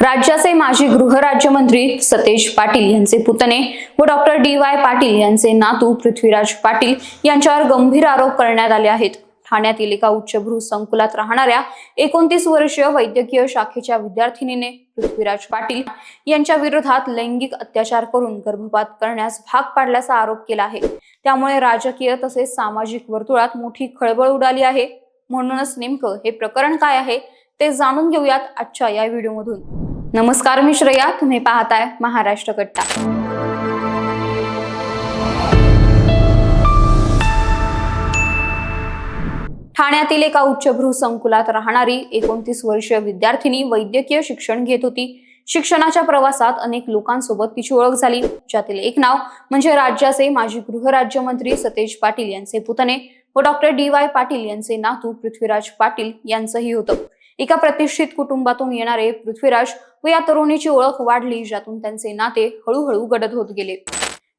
राज्याचे माजी गृहराज्यमंत्री सतेज पाटील यांचे पुतणे व डॉक्टर डी वाय पाटील यांचे नातू पृथ्वीराज पाटील यांच्यावर गंभीर आरोप करण्यात आले आहेत. ठाण्यातील एका उच्चभ्रू संकुलात राहणाऱ्या एकोणतीस वर्षीय वैद्यकीय शाखेच्या विद्यार्थिनीने पृथ्वीराज पाटील यांच्या विरोधात लैंगिक अत्याचार करून गर्भपात करण्यास भाग पाडल्याचा आरोप केला आहे. त्यामुळे राजकीय तसेच सामाजिक वर्तुळात मोठी खळबळ उडाली आहे. म्हणूनच नेमकं हे प्रकरण काय आहे ते जाणून घेऊयात आजच्या या व्हिडिओमधून. नमस्कार मी श्रेया तुम्ही पाहताय महाराष्ट्र कट्टा. ठाण्यातील एका उच्चभ्रू संकुलात राहणारी एकोणतीस वर्षीय विद्यार्थिनी वैद्यकीय शिक्षण घेत होती. शिक्षणाच्या प्रवासात अनेक लोकांसोबत तिची ओळख झाली. ज्यातील एक नाव म्हणजे राज्याचे माजी गृहराज्यमंत्री सतेज पाटील यांचे पुतणे व डॉक्टर डी वाय पाटील यांचे नातू पृथ्वीराज पाटील यांचंही होतं. एका प्रतिष्ठित कुटुंबातून येणारे पृथ्वीराज व या तरुणीची ओळख वाढली ज्यातून त्यांचे नाते हळूहळू गडद होत गेले.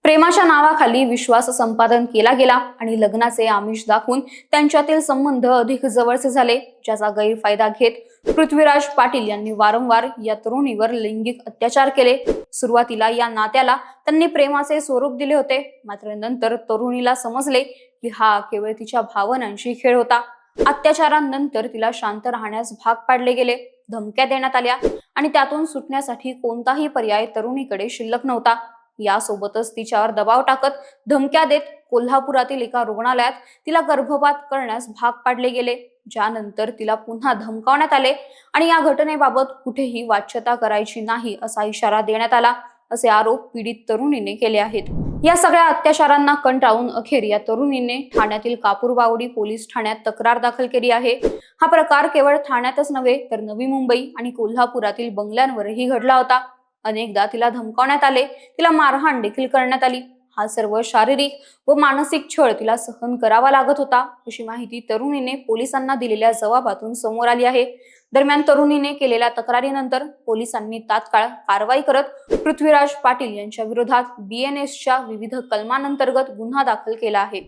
प्रेमाच्या नावाखाली विश्वास संपादन केला गेला आणि लग्नाचे आमिष दाखवून त्यांच्यातील संबंध अधिक जवळचे झाले ज्याचा गैरफायदा घेत पृथ्वीराज पाटील यांनी वारंवार या तरुणीवर लैंगिक अत्याचार केले. सुरुवातीला या नात्याला त्यांनी प्रेमाचे स्वरूप दिले होते मात्र नंतर तरुणीला समजले की हा केवळ तिच्या भावनांशी खेळ होता. अत्याचारानंतर तिला शांत राहण्यास भाग पाडले गेले. धमक्या देण्यात आल्या आणि त्यातून सुटण्यासाठी कोणताही पर्याय तरुणीकडे शिल्लक नव्हता. यासोबतच तिच्यावर दबाव टाकत धमक्या देत कोल्हापुरातील एका रुग्णालयात तिला गर्भपात करण्यास भाग पाडले गेले. ज्यानंतर तिला पुन्हा धमकावण्यात आले आणि या घटनेबाबत कुठेही वाच्यता करायची नाही असा इशारा देण्यात आला असे आरोप पीडित तरुणीने केले आहेत. या सगळ्या अत्याचारांना कंटाळून अखेर या तरुणीने ठाण्यातील कापूरबावडी पोलीस ठाण्यात तक्रार दाखल केली आहे. हा प्रकार केवळ ठाण्यातच नव्हे तर नवी मुंबई आणि कोल्हापुरातील बंगल्यांवरही घडला होता. अनेकदा तिला धमकावण्यात आले तिला मारहाण देखील करण्यात आली. हा सर्व शारीरिक व मानसिक छळ तिला सहन करावा लागत होता. अशी माहिती तरुणीने पोलिसांना दिलेल्या जबाबातून समोर आली आहे. दरम्यान तरुणीने केलेल्या तक्रारीनंतर पोलिसांनी तात्काळ कारवाई करत पृथ्वीराज पाटील यांच्या विरोधात बीएनएसच्या विविध कलमांतर्गत गुन्हा दाखल केला आहे.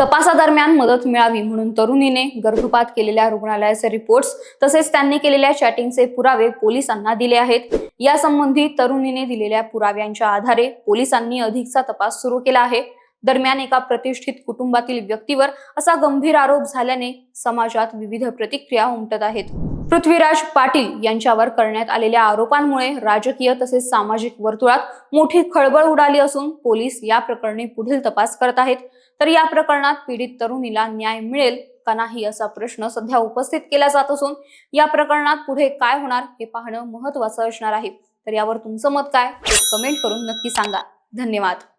तपासादरम्यान मदत मिळावी म्हणून तरुणीने गर्भपात केलेल्या रुग्णालयाचे रिपोर्ट्स तसेच त्यांनी केलेल्या चॅटिंगचे पुरावे पोलिसांना दिले आहेत. यासंबंधी तरुणीने दिलेल्या पुराव्यांच्या आधारे पोलिसांनी अधिकचा तपास सुरू केला आहे. दरम्यान एका प्रतिष्ठित कुटुंबातील व्यक्तीवर असा गंभीर आरोप झाल्याने समाजात विविध प्रतिक्रिया उमटत आहेत. पृथ्वीराज पाटील यांच्यावर करण्यात आलेल्या आरोपांमुळे राजकीय तसेच सामाजिक वर्तुळात मोठी खळबळ उडाली असून पोलीस या प्रकरणी पुढील तपास करत आहेत. तर या प्रकरणात पीडित तरुणीला न्याय मिळेल का नाही असा प्रश्न सध्या उपस्थित केला जात असून या प्रकरणात पुढे काय होणार हे पाहणं महत्वाचं असणार आहे. तर यावर तुमचं मत काय ते कमेंट करून नक्की सांगा. धन्यवाद.